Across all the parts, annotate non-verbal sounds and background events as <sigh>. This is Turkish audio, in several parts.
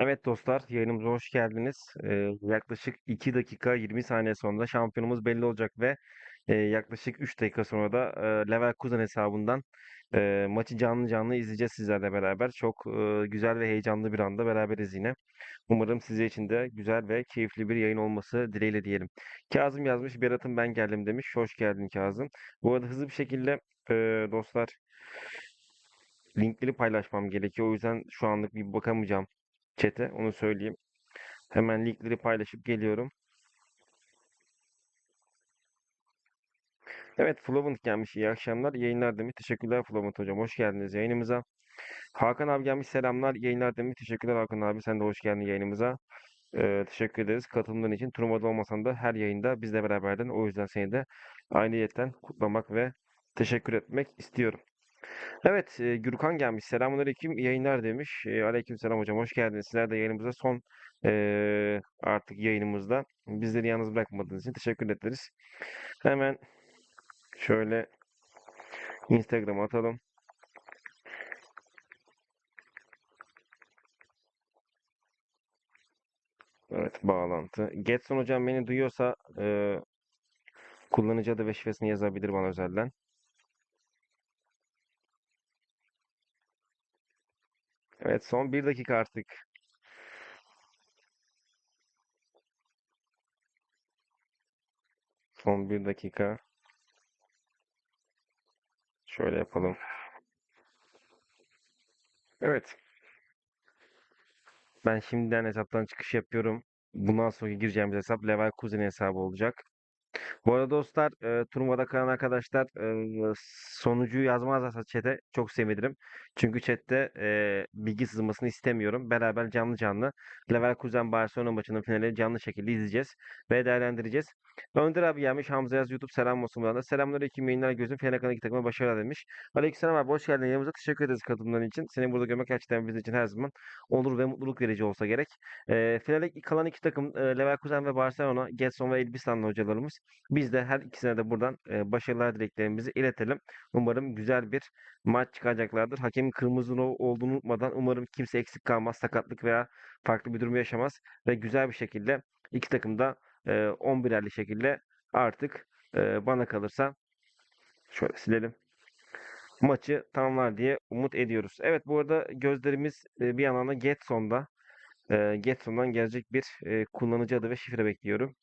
Evet dostlar, yayınımıza hoş geldiniz. Ee, yaklaşık 2 dakika 20 saniye sonra şampiyonumuz belli olacak ve e, yaklaşık 3 dakika sonra da e, Leverkusen hesabından e, maçı canlı canlı izleyeceğiz sizlerle beraber. Çok e, güzel ve heyecanlı bir anda beraberiz yine. Umarım sizler için de güzel ve keyifli bir yayın olması dileğiyle diyelim. Kazım yazmış, Berat'ım ben geldim demiş. Hoş geldin Kazım. Bu arada hızlı bir şekilde e, dostlar linkleri paylaşmam gerekiyor. O yüzden şu anlık bir bakamayacağım chat'e onu söyleyeyim. Hemen linkleri paylaşıp geliyorum. Evet Flovent gelmiş iyi akşamlar yayınlar demiş. Teşekkürler Flovent hocam hoş geldiniz yayınımıza. Hakan abi gelmiş selamlar yayınlar demiş. Teşekkürler Hakan abi sen de hoş geldin yayınımıza. Ee, teşekkür ederiz katılımların için. Turnuvada olmasan da her yayında bizle beraberdin. O yüzden seni de ayrıyetten kutlamak ve teşekkür etmek istiyorum. Evet, e, Gürkan gelmiş. Selamünaleyküm, iyi yayınlar demiş. E, aleykümselam hocam, hoş geldiniz. Sizler de yayınımıza son e, artık yayınımızda bizleri yalnız bırakmadığınız için teşekkür ederiz. Hemen şöyle Instagram'a atalım. Evet, bağlantı. Getson hocam beni duyuyorsa e, kullanıcı adı ve şifresini yazabilir bana özelden. Evet, son bir dakika artık. Son bir dakika. Şöyle yapalım. Evet. Ben şimdiden hesaptan çıkış yapıyorum. Bundan sonra gireceğimiz hesap Leverkusen hesabı olacak. Bu arada dostlar, e, turnuvada kalan arkadaşlar e, sonucu yazmazlarsa chat'e çok sevinirim. Çünkü chat'te e, bilgi sızmasını istemiyorum. Beraber canlı canlı Leverkusen Barcelona maçının finali canlı şekilde izleyeceğiz ve değerlendireceğiz. Önder abi gelmiş. Hamza Yaz YouTube selam olsun buradan da. Selamünaleyküm yayınlar gözüm. Fener kanalındaki takıma başarılar demiş. Aleykümselam abi hoş geldin. Yanımıza teşekkür ederiz katılımların için. Seni burada görmek gerçekten bizim için her zaman onur ve mutluluk verici olsa gerek. E, finale kalan iki takım e, Leverkusen ve Barcelona, Getson ve Elbistanlı hocalarımız. Biz de her ikisine de buradan e, başarılar dileklerimizi iletelim. Umarım güzel bir maç çıkacaklardır. Hakemin kırmızı olduğunu unutmadan umarım kimse eksik kalmaz, sakatlık veya farklı bir durum yaşamaz ve güzel bir şekilde iki takım da e, 11'erli şekilde artık e, bana kalırsa şöyle silelim. Maçı tamamlar diye umut ediyoruz. Evet bu arada gözlerimiz bir yandan da Getson'da. Getson'dan gelecek bir kullanıcı adı ve şifre bekliyorum.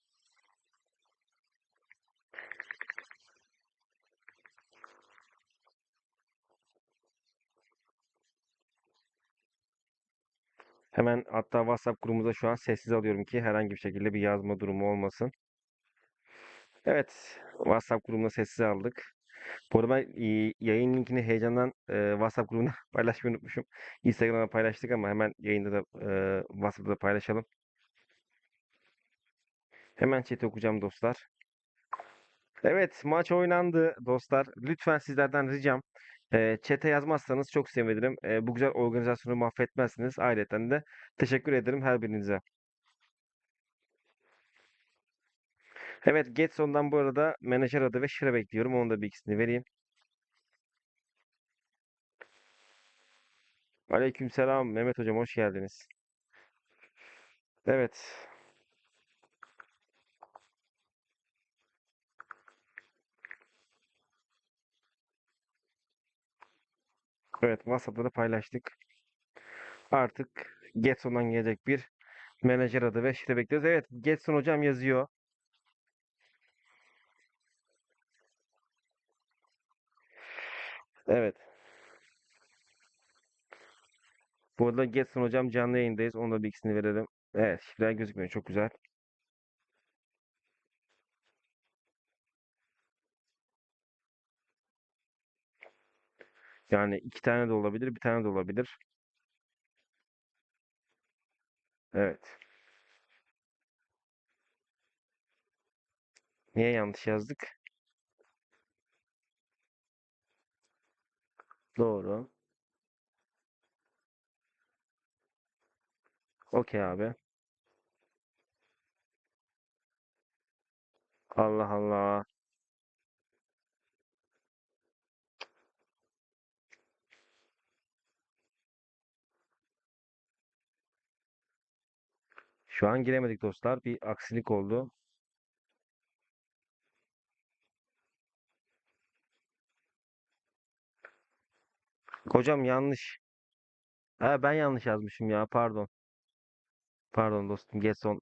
Hemen hatta WhatsApp grubumuza şu an sessiz alıyorum ki herhangi bir şekilde bir yazma durumu olmasın. Evet, WhatsApp grubuna sessiz aldık. Bu arada ben yayın linkini heyecandan WhatsApp grubuna <laughs> paylaşmayı unutmuşum. Instagram'a paylaştık ama hemen yayında da WhatsApp'ta da paylaşalım. Hemen chat okuyacağım dostlar. Evet, maç oynandı dostlar. Lütfen sizlerden ricam e, chat'e yazmazsanız çok sevinirim. E, bu güzel organizasyonu mahvetmezsiniz. Ayrıca de teşekkür ederim her birinize. Evet, Getson'dan bu arada menajer adı ve şire bekliyorum. Onun da bilgisini vereyim. Aleykümselam Mehmet hocam hoş geldiniz. Evet. Evet, WhatsApp'ta da paylaştık. Artık Getson'dan gelecek bir menajer adı ve şire bekliyoruz. Evet, Getson hocam yazıyor. Evet. Bu arada Getson hocam canlı yayındayız. Onun da bilgisini verelim. Evet, şifreler gözükmüyor. Çok güzel. Yani iki tane de olabilir, bir tane de olabilir. Evet. Niye yanlış yazdık? Doğru. Okey abi. Allah Allah. Şu an giremedik dostlar. Bir aksilik oldu. Hocam yanlış. Ha, ben yanlış yazmışım ya. Pardon. Pardon dostum. Getson.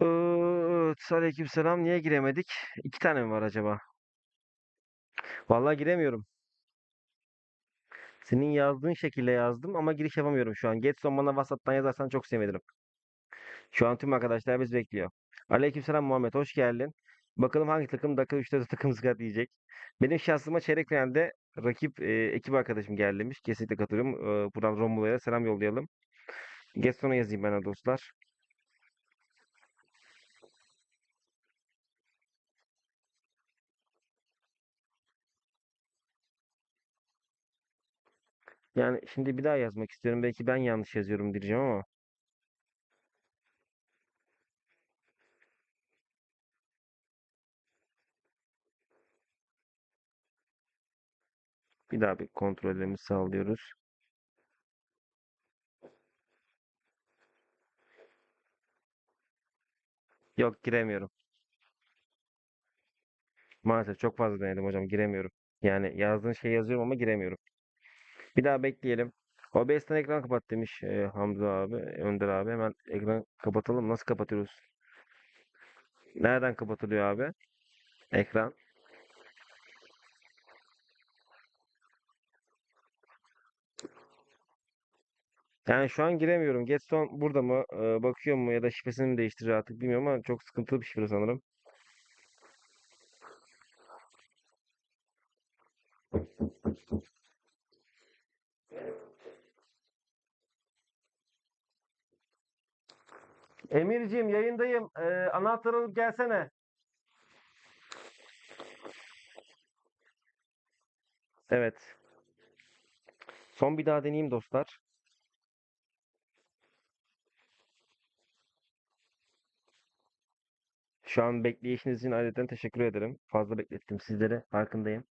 Evet. Aleykümselam. Niye giremedik? İki tane mi var acaba? Vallahi giremiyorum. Senin yazdığın şekilde yazdım ama giriş yapamıyorum şu an. Getson bana WhatsApp'tan yazarsan çok sevinirim. Şu an tüm arkadaşlar biz bekliyor. Aleykümselam Muhammed. Hoş geldin. Bakalım hangi takım dakika 3'te takım skat diyecek. Benim şahsıma çeyrek finalde rakip e, ekip arkadaşım geldi demiş. Kesinlikle katılıyorum. E, buradan Romula'ya selam yollayalım. Getson'a yazayım ben de dostlar. Yani şimdi bir daha yazmak istiyorum. Belki ben yanlış yazıyorum diyeceğim ama. Bir daha bir kontrollerimizi sağlıyoruz. Yok giremiyorum. Maalesef çok fazla denedim hocam giremiyorum. Yani yazdığın şey yazıyorum ama giremiyorum. Bir daha bekleyelim. OBS'ten ekran kapat demiş e, Hamza abi, Önder abi. Hemen ekran kapatalım. Nasıl kapatıyoruz? Nereden kapatılıyor abi? Ekran. Yani şu an giremiyorum. Getson burada mı? E, bakıyor mu ya da şifresini mi değiştirir artık bilmiyorum ama çok sıkıntılı bir şifre sanırım. Emirciğim yayındayım. Ee, anahtarı alıp gelsene. Evet. Son bir daha deneyeyim dostlar. Şu an bekleyişiniz için ayrıca teşekkür ederim. Fazla beklettim sizlere. Farkındayım.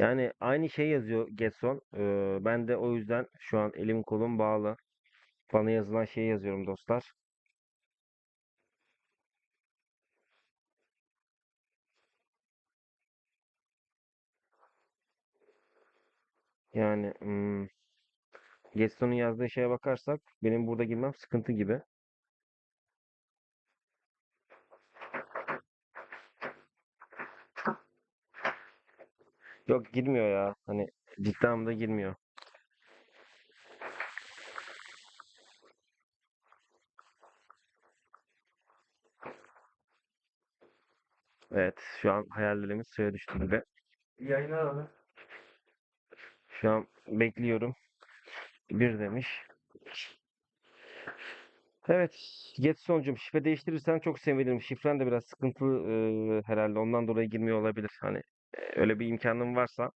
Yani aynı şey yazıyor Getson. Ee, ben de o yüzden şu an elim kolum bağlı. Bana yazılan şeyi yazıyorum dostlar. Yani hmm, Getson'un yazdığı şeye bakarsak benim burada girmem sıkıntı gibi. Yok girmiyor ya. Hani ciddi anlamda girmiyor. Evet, şu an hayallerimiz suya düştü gibi. İyi yayınlar abi. Şu an bekliyorum. Bir demiş. Evet, Getson'cum şifre değiştirirsen çok sevinirim. Şifren de biraz sıkıntılı e, herhalde. Ondan dolayı girmiyor olabilir. Hani öyle bir imkanım varsa.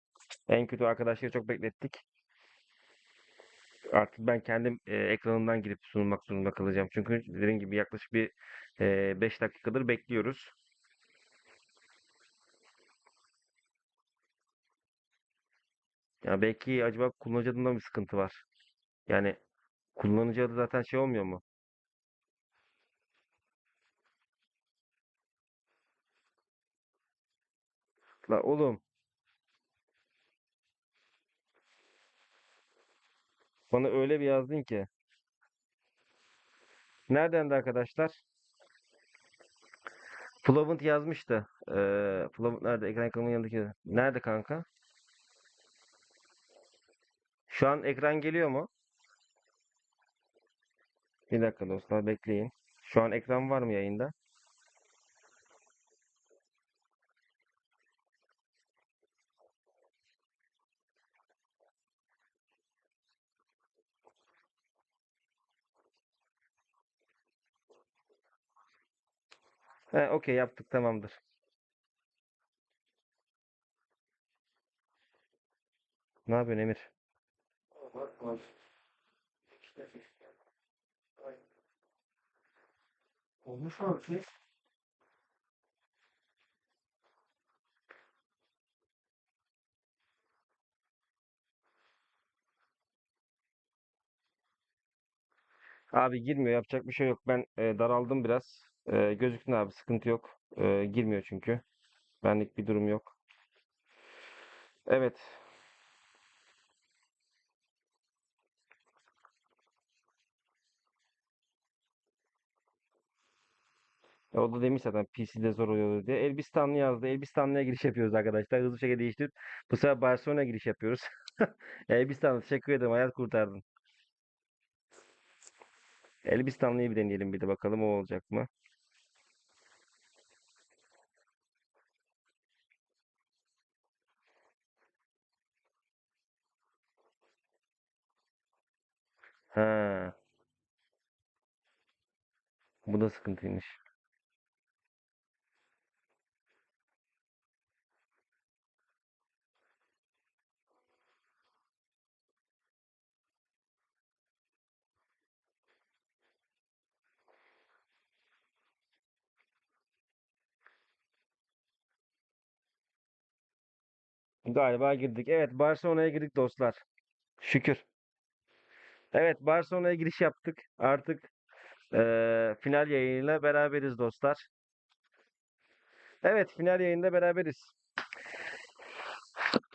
En kötü arkadaşları çok beklettik. Artık ben kendim e, ekranından girip sunulmak zorunda kalacağım. Çünkü dediğim gibi yaklaşık bir 5 dakikadır bekliyoruz. Ya belki acaba kullanıcı adında mı sıkıntı var? Yani kullanıcı adı zaten şey olmuyor mu? La oğlum bana öyle bir yazdın ki. Nereden de arkadaşlar? Flavant yazmıştı. Ee, Flavant nerede? Ekran ekranın yanındaki. Nerede kanka? Şu an ekran geliyor mu? Bir dakika dostlar bekleyin. Şu an ekran var mı yayında? He, okey yaptık tamamdır. Ne yapıyorsun Emir? Olmuş mu abi? Abi girmiyor yapacak bir şey yok. Ben e, daraldım biraz. E, gözüksün abi. Sıkıntı yok. E, girmiyor çünkü. Benlik bir durum yok. Evet. E, O da demiş zaten PC'de zor oluyor diye. Elbistanlı yazdı. Elbistanlı'ya giriş yapıyoruz arkadaşlar. Hızlı şekilde değiştirip bu sefer Barcelona'ya giriş yapıyoruz. <laughs> Elbistanlı teşekkür ederim. Hayat kurtardın. Elbistanlı'yı bir deneyelim bir de bakalım o olacak mı? Ha, bu da sıkıntıymış. Galiba girdik. Evet, Barcelona'ya girdik dostlar. Şükür. Evet, Barcelona'ya giriş yaptık. Artık eee, final yayınıyla beraberiz dostlar. Evet, final yayında beraberiz.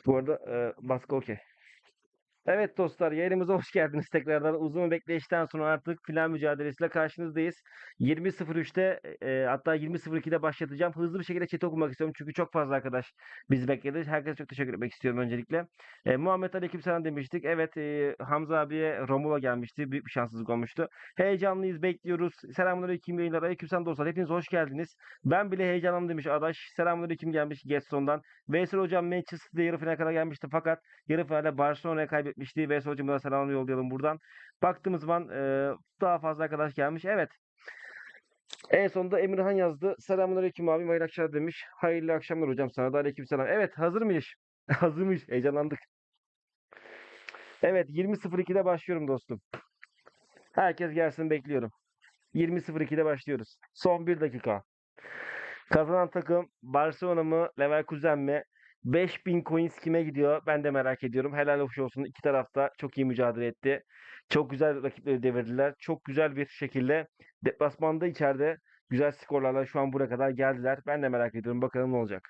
Bu arada eee, baskı okey. Evet dostlar, yayınımıza hoş geldiniz tekrardan. Uzun bekleyişten sonra artık final mücadelesiyle karşınızdayız. 20.03'te e, hatta 20.02'de başlatacağım. Hızlı bir şekilde chat okumak istiyorum çünkü çok fazla arkadaş bizi bekledi. Herkese çok teşekkür etmek istiyorum öncelikle. E, Muhammed Aleykümselam demiştik. Evet e, Hamza abiye Romulo gelmişti. Büyük bir şanssızlık olmuştu. Heyecanlıyız, bekliyoruz. Selamünaleyküm yayınlar. Aleykümselam dostlar. Hepiniz hoş geldiniz. Ben bile heyecanlandım demiş Adaş. Selamünaleyküm gelmiş Getson'dan. Veysel hocam Manchester'da yarı finale kadar gelmişti fakat yarı finalde Barcelona'ya kaybetmişti. Veysel hocama da selam yollayalım buradan. Baktığımız zaman e, daha fazla arkadaş gelmiş. Evet. En sonunda Emirhan yazdı. Selamünaleyküm abim hayırlı akşamlar demiş. Hayırlı akşamlar hocam sana da aleykümselam. Evet hazır mıyız? <laughs> Hazırmış. Heyecanlandık. Evet 20.02'de başlıyorum dostum. Herkes gelsin bekliyorum. 20.02'de başlıyoruz. Son bir dakika. Kazanan takım Barcelona mı Leverkusen mi? 5000 coins kime gidiyor? Ben de merak ediyorum. Helal hoş olsun. İki tarafta çok iyi mücadele etti. Çok güzel rakipleri devirdiler. Çok güzel bir şekilde deplasmanda içeride güzel skorlarla şu an buraya kadar geldiler. Ben de merak ediyorum. Bakalım ne olacak.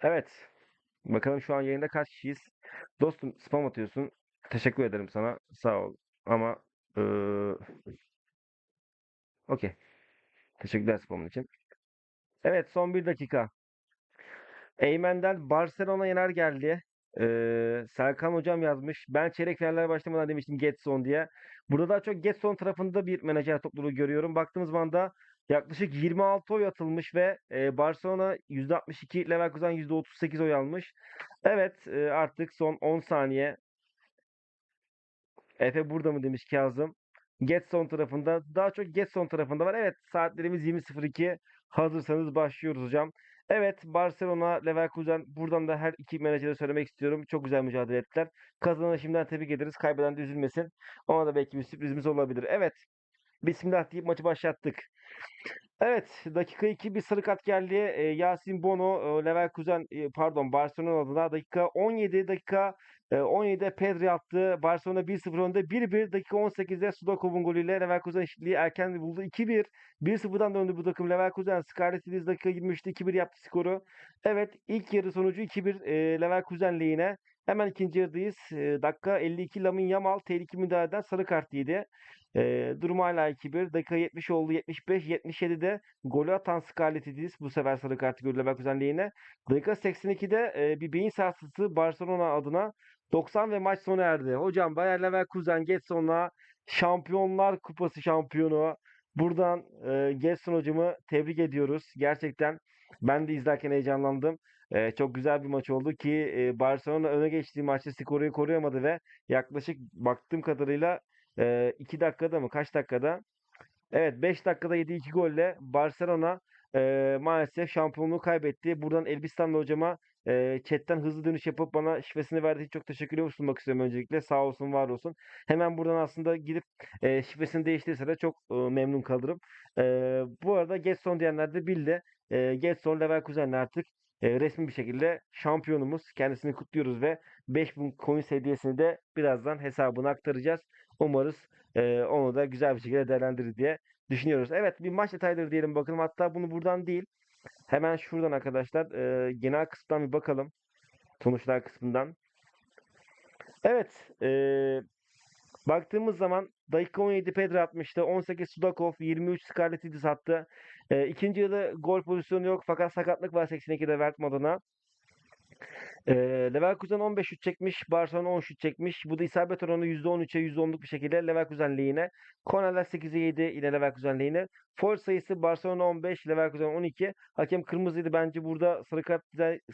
Evet. Bakalım şu an yayında kaç kişiyiz? Dostum spam atıyorsun. Teşekkür ederim sana. Sağ ol. Ama eee okey. Teşekkürler spamın için. Evet son bir dakika. Eymen'den Barcelona yener geldi. Ee, Serkan hocam yazmış. Ben çeyrek finaller başlamadan demiştim Getson diye. Burada daha çok Getson tarafında bir menajer topluluğu görüyorum. Baktığımız zaman da yaklaşık 26 oy atılmış ve e, Barcelona %62, Leverkusen %38 oy almış. Evet e, artık son 10 saniye. Efe burada mı demiş Kazım. Getson tarafında. Daha çok Getson tarafında var. Evet saatlerimiz 20.02. Hazırsanız başlıyoruz hocam. Evet Barcelona, Leverkusen buradan da her iki menajere söylemek istiyorum. Çok güzel mücadele ettiler. Kazanana şimdiden tebrik ederiz. Kaybeden de üzülmesin. Ona da belki bir sürprizimiz olabilir. Evet. Bismillah deyip maçı başlattık. Evet, dakika 2 bir sarı kart geldi. Ee, Yasin Bono, e, Leverkusen, e, pardon Barcelona adına dakika 17 dakika e, 17'de Pedri attı. Barcelona 1-0 önde. 1-1 dakika 18'de Sudakov'un golüyle Leverkusen eşitliği erken buldu. 2-1. 1-0'dan döndü bu takım. Leverkusen Scarlett Yıldız dakika 23'te 2-1 yaptı skoru. Evet, ilk yarı sonucu 2-1 e, Leverkusen lehine. Hemen ikinci yarıdayız. E, dakika 52 Lamine Yamal tehlike müdahaleden sarı kart yedi. E, durum hala 2-1. Dakika 70 oldu. 75, 77'de golü atan Scarlett Yıldız bu sefer sarı kartı gördü Leverkusen. Dakika 82'de e, bir beyin sarsıntısı Barcelona adına 90 ve maç sona erdi. Hocam Bayer Leverkusen Getson'la Şampiyonlar Kupası şampiyonu. Buradan e, Getson hocamı tebrik ediyoruz. Gerçekten ben de izlerken heyecanlandım. E, çok güzel bir maç oldu ki e, Barcelona öne geçtiği maçta skoru koruyamadı ve yaklaşık baktığım kadarıyla 2 dakikada mı kaç dakikada Evet 5 dakikada yediği 2 golle Barcelona eee, maalesef şampiyonluğu kaybetti. Buradan Elbistanlı hocama eee chatten hızlı dönüş yapıp bana şifresini verdiği için çok teşekkürler sunmak istiyorum öncelikle. Sağ olsun, var olsun. Hemen buradan aslında gidip eee, şifresini değiştirirse de çok ııı, memnun kalırım. Eee, bu arada Getson diyenler de bildi. Eee, Getson Leverkusen'le artık resmi bir şekilde şampiyonumuz. Kendisini kutluyoruz ve 5000 coins hediyesini de birazdan hesabına aktaracağız. Umarız eee, onu da güzel bir şekilde değerlendirir diye düşünüyoruz. Evet bir maç detayları diyelim bakalım. Hatta bunu buradan değil. Hemen şuradan arkadaşlar eee, genel kısımdan bir bakalım. Sonuçlar kısmından. Evet. eee, baktığımız zaman dakika 17 Pedro atmıştı. 18 Sudakov, 23 Scarlettidis attı. Eee ikinci yarıda gol pozisyonu yok fakat sakatlık var 82'de Wertm adına. Eee, Leverkusen 15 şut çekmiş. Barcelona 10 şut çekmiş. Bu da isabet oranı %13'e %10'luk bir şekilde Leverkusen lehine. Kornerler 8'e 7 yine Leverkusen lehine. Foul sayısı Barcelona 15, Leverkusen 12. Hakem kırmızıydı. Bence burada sarı kart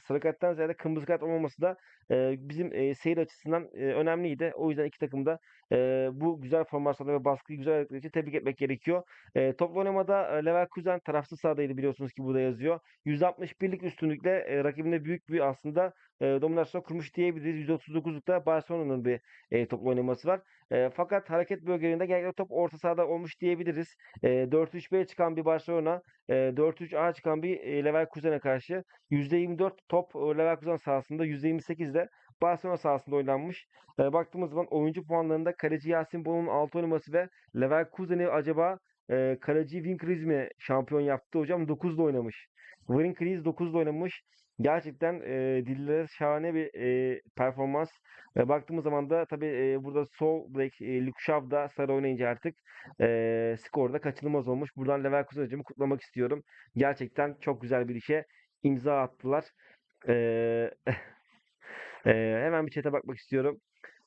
sarı karttan ziyade kırmızı kart olmaması da eee, bizim eee, seyir açısından eee, önemliydi. O yüzden iki takım da eee, bu güzel formasyonda ve baskıyı güzel yaptıkları için tebrik etmek gerekiyor. Eee toplu oynamada eee, Leverkusen tarafsız sahadaydı biliyorsunuz ki burada yazıyor. %61'lik üstünlükle eee, rakibine büyük bir aslında eee, dominasyon kurmuş diyebiliriz. %39'lukta Barcelona'nın bir eee, toplu oynaması var. Eee, fakat hareket bölgelerinde genellikle top orta sahada olmuş diyebiliriz. Eee 4-3-B'ye çıkan bir Barcelona, eee 4-3-A çıkan bir eee, Leverkusen'e karşı %24 top Leverkusen sahasında, %28 de Barcelona sahasında oynanmış. Eee, baktığımız zaman oyuncu puanlarında kaleci Yasin Bono'nun 6 oynaması ve Leverkusen'i acaba eee kaleci Winkriz mi şampiyon yaptı hocam? 9'da oynamış. Winkriz 9'da oynamış. Gerçekten eee dillere şahane bir eee, performans. Eee, baktığımız zaman da tabii eee, burada sol bek eee, Luke da sarı oynayınca artık eee skorda kaçınılmaz olmuş. Buradan Leverkusen hocamı kutlamak istiyorum. Gerçekten çok güzel bir işe imza attılar. Eee <laughs> eee, hemen bir chat'e bakmak istiyorum.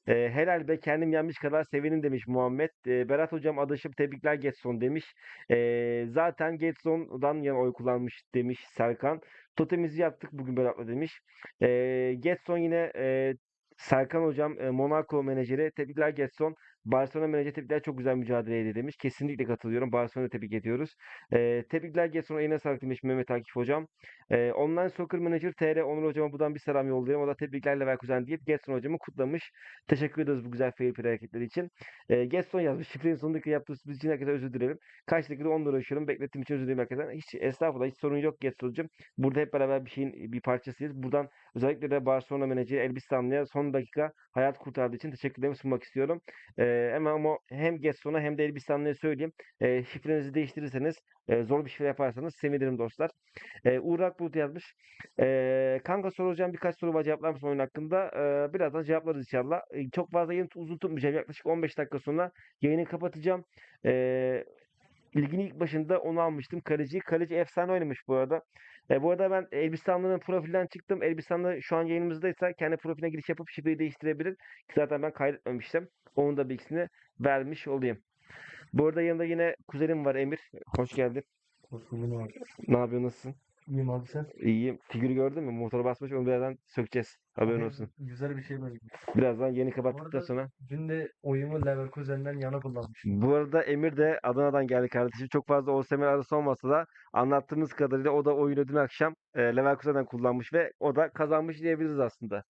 Eee, helal be kendim yenmiş kadar sevinim demiş Muhammed. Eee, Berat hocam adaşım tebrikler Getson demiş. Eee, zaten Getson'dan yana oy kullanmış demiş Serkan. Totemizi yaptık bugün Berat'la demiş. Eee, Getson yine eee, Serkan hocam eee, Monaco menajeri tebrikler Getson. Barcelona menajeri tebrikler çok güzel mücadeleydi demiş. Kesinlikle katılıyorum. Barcelona'yı tebrik ediyoruz. Eee, tebrikler Getson'a yine sağlık demiş Mehmet Akif hocam. Eee, Online Soccer Manager TR Onur hocama buradan bir selam yollayalım. O da tebrikler Leverkusen deyip Getson hocamı kutlamış. Teşekkür ederiz bu güzel fair play hareketleri için. Eee, Getson yazmış. Şifrenin sonundaki yaptığı sürpriz için herkese özür dilerim. Kaç dakikada 10 uğraşıyorum. Beklettiğim için özür dilerim herkesten. Hiç estağfurullah hiç sorun yok Getson'cum. Burada hep beraber bir şeyin bir parçasıyız. Buradan özellikle de Barcelona menajeri Elbistanlı'ya son dakika hayat kurtardığı için teşekkürlerimi sunmak istiyorum. Hemen ama hem Getson'a hem de Elbistanlı'ya söyleyeyim. Eee, şifrenizi değiştirirseniz eee, zor bir şifre yaparsanız sevinirim dostlar. Eee, Uğur Akbulut yazmış. Eee, kanka soracağım birkaç soru var cevaplar mısın oyun hakkında? Eee, birazdan cevaplarız inşallah. Eee, çok fazla yayını uzun tutmayacağım. Yaklaşık 15 dakika sonra yayını kapatacağım. Eee ligin ilk başında onu almıştım. Kaleci. Kaleci efsane oynamış bu arada. E, bu arada ben Elbistanlı'nın profilden çıktım. Elbistanlı şu an yayınımızdaysa kendi profiline giriş yapıp şifreyi değiştirebilir. Ki zaten ben kaydetmemiştim. Onun da bilgisini vermiş olayım. Bu arada yanında yine kuzenim var Emir. Hoş geldin. Hoş buldum abi. Ne yapıyorsun? Nasılsın? İyiyim abi sen. İyiyim. Figürü gördün mü? Motora basmış. Onu birazdan sökeceğiz. Haberin olsun. Güzel bir şey benziyor. Birazdan yeni kapattıktan sonra. dün de oyumu Leverkusen'den yana kullanmışım. Bu arada Emir de Adana'dan geldi kardeşim. Çok fazla Osimhen arası olmasa da anlattığımız kadarıyla o da oyunu dün akşam e, Leverkusen'den kullanmış ve o da kazanmış diyebiliriz aslında.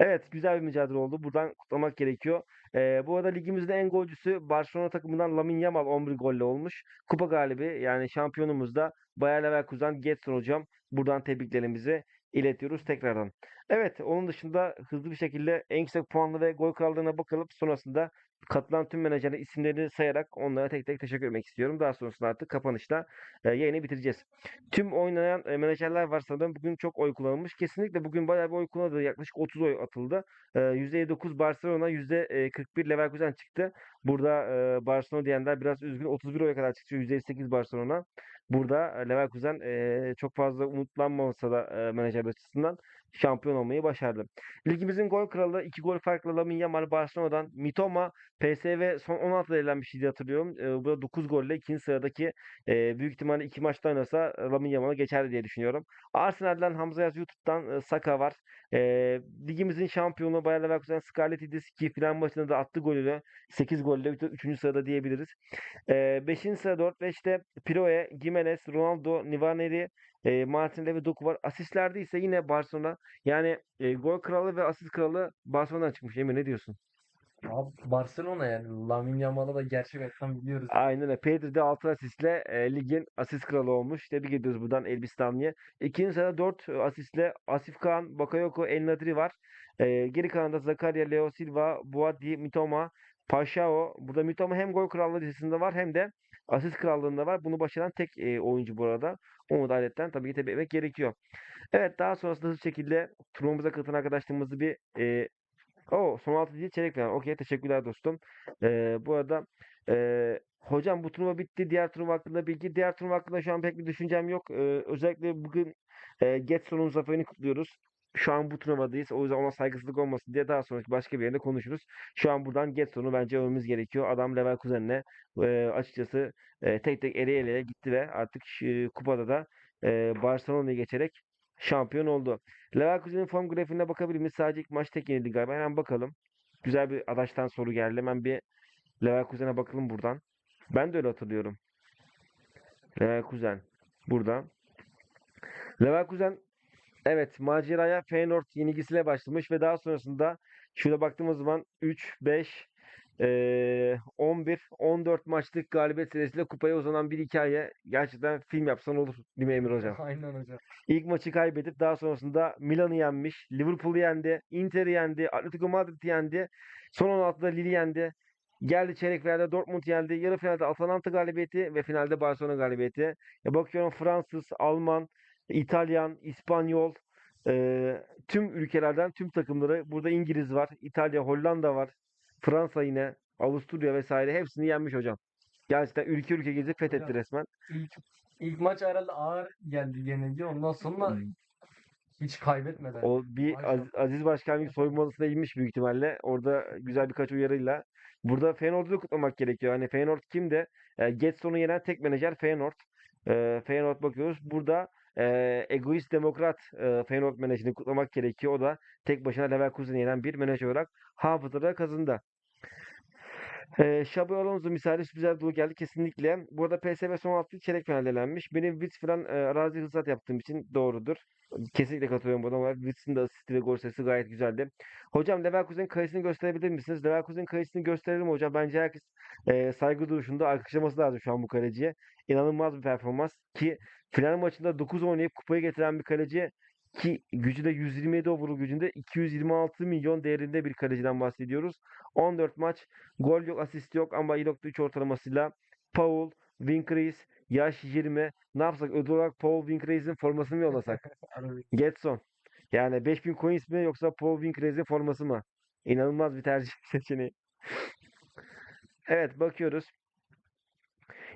Evet, güzel bir mücadele oldu. Buradan kutlamak gerekiyor. E, bu arada ligimizde en golcüsü Barcelona takımından Lamine Yamal 11 golle olmuş. Kupa galibi yani şampiyonumuz da Bayer Leverkusen Getson hocam. Buradan tebriklerimizi iletiyoruz tekrardan. Evet, onun dışında hızlı bir şekilde en yüksek puanlı ve gol krallığına bakalım. Sonrasında katılan tüm menajerlerin isimlerini sayarak onlara tek tek teşekkür etmek istiyorum. Daha sonrasında artık kapanışta e, yayını bitireceğiz. Tüm oynayan e, menajerler var sanırım. Bugün çok oy kullanılmış. Kesinlikle bugün bayağı bir oy kullanıldı. Yaklaşık 30 oy atıldı. E, %9 Barcelona, %41 Leverkusen çıktı. Burada e, Barcelona diyenler biraz üzgün. 31 oya kadar çıktı. %8 Barcelona. Burada e, Leverkusen e, çok fazla umutlanmasa da e, menajer açısından şampiyon olmayı başardı. Ligimizin gol kralı 2 gol farklı Lamine Yamal Barcelona'dan Mitoma PSV son 16'da elenmişti diye hatırlıyorum. E, bu da 9 golle ikinci sıradaki e, büyük ihtimalle iki maçta oynasa Lamine Yamal'a geçerdi diye düşünüyorum. Arsenal'den Hamza Yaz YouTube'dan e, Saka var. E, ligimizin şampiyonu Bayer Leverkusen Scarlettidis ki final maçında da attı golünü 8 golle golle 3. sırada diyebiliriz. 5. sırada 4-5'te Piroe, Gimenez, Ronaldo, Nvaneri, e, Martinelli ve Doku var. Asistlerde ise yine Barcelona. Yani e, gol kralı ve asist kralı Barcelona'dan çıkmış. Emir ne diyorsun? Abi Barcelona yani. Lamine Yamal'ı da gerçek açıdan biliyoruz. Aynen öyle. Pedri de 6 asistle e, ligin asist kralı olmuş. Tebrik ediyoruz buradan Elbistanlı'ya. İkinci sırada 4 asistle Asif Kaan, Bakayoko, El Nadri var. E, geri kalanında Zakaria, Leo Silva, Boadi, Mitoma, Paşao. Burada Mitoma hem gol krallığı listesinde var hem de asist krallığında var. Bunu başaran tek e, oyuncu bu arada. Onu da adetten tabii ki tebrik gerekiyor. Evet daha sonrasında hızlı şekilde turnuvamıza katılan arkadaşlarımızı bir e, o son 6 değil çeyrek final. Okey teşekkürler dostum. E, bu arada e, hocam bu turnuva bitti. Diğer turnuva hakkında bilgi. Diğer turnuva hakkında şu an pek bir düşüncem yok. E, özellikle bugün e, Getson'un zaferini kutluyoruz. Şu an bu turnuvadayız. O yüzden ona saygısızlık olmasın diye daha sonraki başka bir yerde konuşuruz. Şu an buradan Getson'u bence övmemiz gerekiyor. Adam Leverkusen'le e, açıkçası e, tek tek eleye eleye gitti ve artık e, kupada da e, Barcelona'yı geçerek şampiyon oldu. Leverkusen'in form grafiğine bakabilir miyiz? Sadece ilk maç tek yenildi galiba. Hemen bakalım. Güzel bir adaştan soru geldi. Hemen bir Leverkusen'e bakalım buradan. Ben de öyle hatırlıyorum. Leverkusen. Burada. Leverkusen evet maceraya Feyenoord yenilgisiyle başlamış ve daha sonrasında şurada baktığımız zaman 3, 5, eee, 11, 14 maçlık galibiyet serisiyle kupaya uzanan bir hikaye. Gerçekten film yapsan olur değil mi Emir Hocam? <laughs> Aynen hocam. İlk maçı kaybedip daha sonrasında Milan'ı yenmiş, Liverpool'u yendi, Inter'i yendi, Atletico Madrid'i yendi. Son 16'da Lille'i yendi. Geldi çeyrek finalde Dortmund yendi. Yarı finalde Atalanta galibiyeti ve finalde Barcelona galibiyeti. Ya bakıyorum Fransız, Alman, İtalyan, İspanyol eee, tüm ülkelerden tüm takımları burada İngiliz var, İtalya, Hollanda var, Fransa yine, Avusturya vesaire hepsini yenmiş hocam. Gerçekten ülke ülke gezip fethetti Hocam, resmen. İlk, ilk maç herhalde ağır geldi yenilgi. Ondan sonra Hmm. hiç kaybetmeden. O bir. Az- Aziz Başkan bir soyunma odasına inmiş büyük ihtimalle. Orada güzel birkaç uyarıyla. Burada Feyenoord'u da kutlamak gerekiyor. Hani Feyenoord kimde? E, Getson'u yenen tek menajer Feyenoord. E, Feyenoord bakıyoruz. Burada e, egoist demokrat e, Feyenoord menajerini kutlamak gerekiyor. O da tek başına Leverkusen'i yenen bir menajer olarak hafızada kazındı. Eee Xabi Alonso misali sürprizler dolu geldi kesinlikle. Bu arada PSV son hafta çeyrek finalde elenmiş. Benim Wits falan eee, arazi hızlat yaptığım için doğrudur. Kesinlikle katılıyorum buna ama Wits'in de asisti ve gol sayısı gayet güzeldi. Hocam Leverkusen kayısını gösterebilir misiniz? Leverkusen kayısını gösterelim hocam. Bence herkes eee, saygı duruşunda alkışlaması lazım şu an bu kaleciye. İnanılmaz bir performans ki final maçında 9 oynayıp kupayı getiren bir kaleci ki gücü de 127 overall gücünde 226 milyon değerinde bir kaleciden bahsediyoruz. 14 maç Gol yok, asist yok ama 2.3 ortalamasıyla Paul Winkreis yaş 20. Ne yapsak? Ödül olarak Paul Winkreis'in formasını mı yollasak? <laughs> Getson. Yani 5000 coins mi yoksa Paul Winkreis'in forması mı? İnanılmaz bir tercih <laughs> seçeneği. Evet bakıyoruz.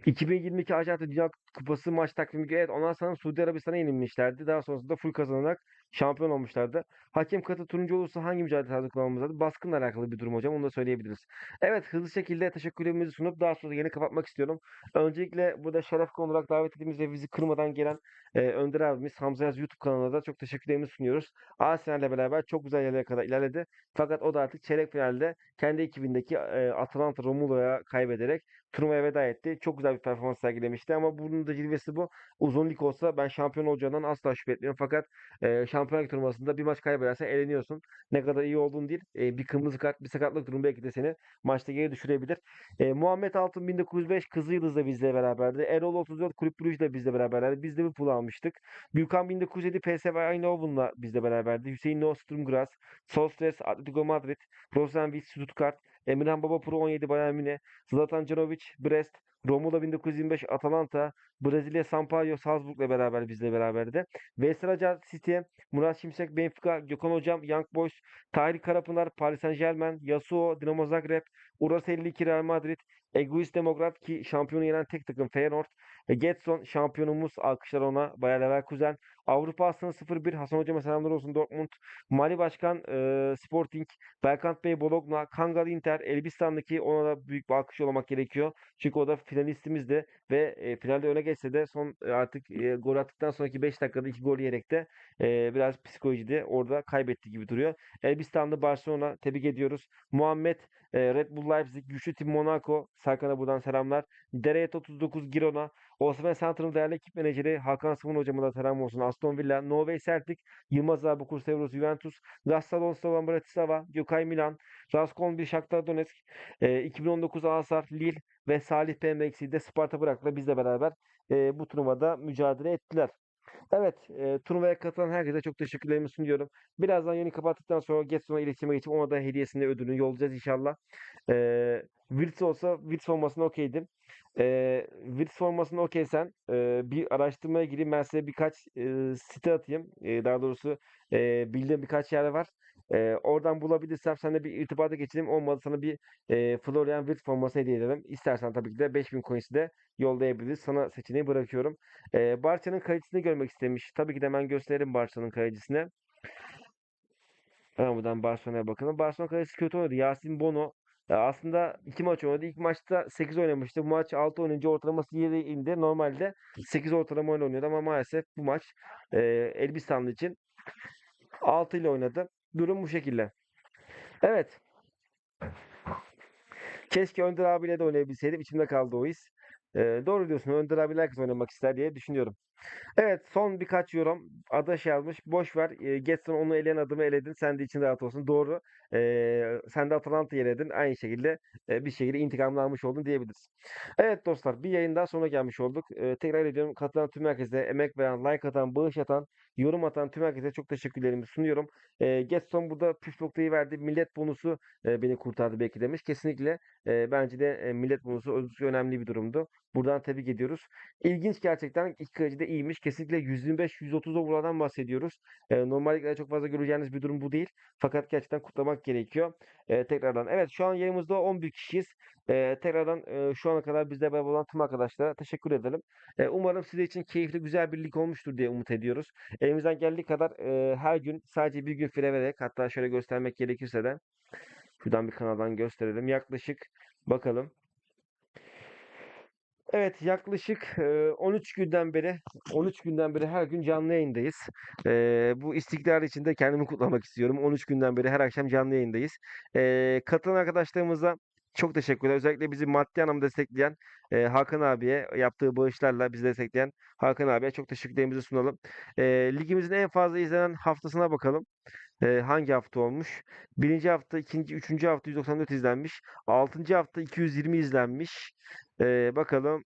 2022 Arjantin Dünya Kupası maç takvimi evet ondan sonra Suudi Arabistan'a yenilmişlerdi. Daha sonrasında full kazanarak şampiyon olmuşlardı. Hakem katı turuncu olursa hangi mücadele tarzı kullanmamız lazım? Baskınla alakalı bir durum hocam. Onu da söyleyebiliriz. Evet hızlı şekilde teşekkürlerimizi sunup daha sonra yeni kapatmak istiyorum. Öncelikle burada şeref konu olarak davet ettiğimiz ve bizi kırmadan gelen e, Önder abimiz Hamza Yaz YouTube kanalına da çok teşekkürlerimizi sunuyoruz. Arsenal'le beraber çok güzel yerlere kadar ilerledi. Fakat o da artık çeyrek finalde kendi ekibindeki e, Atalanta Romulo'ya kaybederek turnuvaya veda etti. Çok güzel bir performans sergilemişti ama bunun da cilvesi bu. Uzun lig olsa ben şampiyon olacağından asla şüphe etmiyorum. Fakat e, şampiyonluk turnuvasında bir maç kaybedersen eleniyorsun. Ne kadar iyi olduğun değil. e, bir kırmızı kart, bir sakatlık durumu belki de seni maçta geri düşürebilir. E, Muhammed Altın 1905 Kızılyıldız da bizle beraberdi. Erol 34 Kulüp Brugge de bizle beraberlerdi. Biz de Liverpool'u almıştık. Gürkan 1907 PSV Eindhoven'la bizle beraberdi. Hüseyin Nostrum Graz, Sostres, Atletico Madrid, Rosenwitz, Stuttgart, Emirhan Baba Pro 17 Bayern Münih, Zlatan Canovic, Brest, Romulo 1925 Atalanta, Brezilya Sampaio Salzburg'la beraber bizle beraberdi. Veysel City, Murat Şimşek Benfica, Gökhan Hocam Young Boys, Tahir Karapınar Paris Saint Germain, Yasuo Dinamo Zagreb, Uras 52 Real Madrid, Egoist Demokrat ki şampiyonu yenen tek takım Feyenoord, Getson şampiyonumuz alkışlar ona Bayer Leverkusen, Avrupa Aslanı 01 Hasan Hocama selamlar olsun Dortmund. Mali Başkan e, Sporting, Berkant Bey Bologna, Kangal Inter, Elbistan'daki ona da büyük bir alkış yollamak gerekiyor. Çünkü o da finalistimizdi ve e, finalde öne geçse de son e, artık e, gol attıktan sonraki 5 dakikada 2 gol yiyerek de e, biraz psikolojide orada kaybetti gibi duruyor. Elbistan'da Barcelona tebrik ediyoruz. Muhammed e, Red Bull Leipzig, güçlü tim Monaco, Serkan'a buradan selamlar. Dereyet 39 Girona, Osman Center'ın değerli ekip menajeri Hakan Sıvın hocama da selam olsun. Aston Villa, Norway Celtic, Yılmaz Abukur Sevros Juventus, Gastalon Slovan Bratislava, Gökay Milan, Raskon bir Shakhtar Donetsk, e, 2019 Alsar, Lille ve Salih PMX'i de Sparta Prag'la bizle beraber e, bu turnuvada mücadele ettiler. Evet, e, turnuvaya katılan herkese çok teşekkürlerimi sunuyorum. Birazdan yayını kapattıktan sonra Getson'a iletişime geçip ona da hediyesini ödülünü yollayacağız inşallah. E, Wirtz olsa Wirtz olmasına okeydim. E, Wirtz formasına okeysen e, bir araştırmaya gireyim. Ben size birkaç e, site atayım. E, daha doğrusu e, bildiğim birkaç yer var. E, oradan bulabilirsem seninle bir irtibata geçelim. Olmadı sana bir e, Florian Wirtz forması hediye ederim. İstersen tabii ki de 5000 coins'i de yollayabiliriz. Sana seçeneği bırakıyorum. E, Barça'nın kalecisini görmek istemiş. Tabii ki de hemen gösterelim Barça'nın kalecisine. Hemen buradan Barcelona'ya bakalım. Barcelona kalecisi kötü oynadı. Yasin Bono aslında iki maç oynadı. İlk maçta 8 oynamıştı. Bu maç 6 oynayınca ortalaması 7 indi. Normalde 8 ortalama oynuyordu ama maalesef bu maç e, Elbistanlı için 6 ile oynadı. Durum bu şekilde. Evet. Keşke Önder abiyle de oynayabilseydim. İçimde kaldı o his. E, doğru diyorsun. Önder abiyle herkes oynamak ister diye düşünüyorum. Evet son birkaç yorum. Adaş yazmış. Boş ver. E, Getson onu eleyen adımı eledin. Sen de için rahat olsun. Doğru. E, sen de Atalanta'yı eledin. Aynı şekilde e, bir şekilde intikamını almış oldun diyebiliriz. Evet dostlar bir yayın daha sonuna gelmiş olduk. E, tekrar ediyorum katılan tüm herkese emek veren, like atan, bağış atan, yorum atan tüm herkese çok teşekkürlerimi sunuyorum. E, Getson burada püf noktayı verdi. Millet bonusu e, beni kurtardı belki demiş. Kesinlikle e, bence de e, millet bonusu oldukça önemli bir durumdu. Buradan tebrik ediyoruz. İlginç gerçekten. İki kaleci de iyiymiş. Kesinlikle 125-130 over'dan bahsediyoruz. E, normalde çok fazla göreceğiniz bir durum bu değil. Fakat gerçekten kutlamak gerekiyor. E, tekrardan. Evet şu an yayımızda 11 kişiyiz. E, tekrardan e, şu ana kadar bizle beraber olan tüm arkadaşlara teşekkür edelim. E, umarım sizin için keyifli güzel bir lig olmuştur diye umut ediyoruz. Elimizden geldiği kadar e, her gün sadece bir gün fire vererek hatta şöyle göstermek gerekirse de şuradan bir kanaldan gösterelim. Yaklaşık bakalım. Evet yaklaşık e, 13 günden beri 13 günden beri her gün canlı yayındayız. Bu istikrar için de kendimi kutlamak istiyorum. 13 günden beri her akşam canlı yayındayız. Katılan arkadaşlarımıza çok teşekkürler. Özellikle bizi maddi anlamda destekleyen e, Hakan abiye yaptığı bağışlarla bizi destekleyen Hakan abiye çok teşekkürlerimizi sunalım. E, ligimizin en fazla izlenen haftasına bakalım. E, hangi hafta olmuş? Birinci hafta, ikinci, üçüncü hafta 194 izlenmiş. Altıncı hafta 220 izlenmiş. E, bakalım.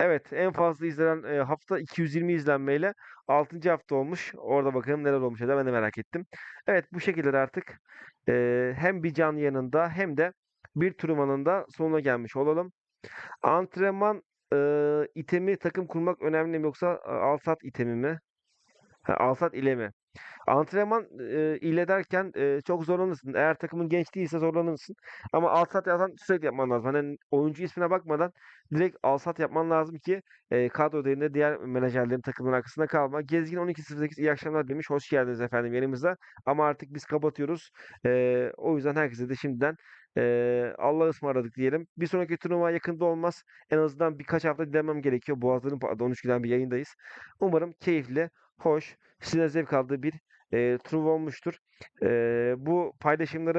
Evet en fazla izlenen e, hafta 220 izlenmeyle 6. hafta olmuş. Orada bakalım neler olmuş ya da ben de merak ettim. Evet bu şekilde artık e, hem bir canlı yanında hem de bir turnuvanın da sonuna gelmiş olalım. Antrenman e, itemi takım kurmak önemli mi yoksa e, alsat itemi mi? Alsat ile mi? Antrenman e, ile derken e, çok zorlanırsın. Eğer takımın genç değilse zorlanırsın. Ama alsat yazan sürekli yapman lazım. Hani oyuncu ismine bakmadan direkt alsat yapman lazım ki e, kadro değerinde diğer menajerlerin takımın arkasında kalma. Gezgin 1208 iyi akşamlar demiş. Hoş geldiniz efendim yanımıza. Ama artık biz kapatıyoruz. E, o yüzden herkese de şimdiden e, Allah'a ısmarladık diyelim. Bir sonraki turnuva yakında olmaz. En azından birkaç hafta dinlemem gerekiyor. Boğazların patladı. 13 günden bir yayındayız. Umarım keyifli, hoş, size zevk aldığı bir e, turnuva olmuştur. E, bu paylaşımları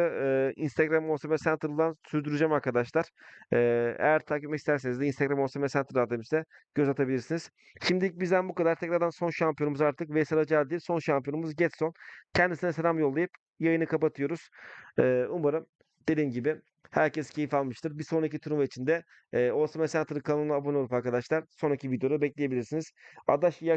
e, Instagram OSM Center'dan sürdüreceğim arkadaşlar. E, eğer takip etmek isterseniz de Instagram OSM Center adremizde göz atabilirsiniz. Şimdilik bizden bu kadar. Tekrardan son şampiyonumuz artık Veysel Acar değil. Son şampiyonumuz Getson. Kendisine selam yollayıp yayını kapatıyoruz. E, umarım dediğim gibi herkes keyif almıştır. Bir sonraki turnuva için de e, OSM Center kanalına abone olup arkadaşlar sonraki videoda bekleyebilirsiniz. Adaş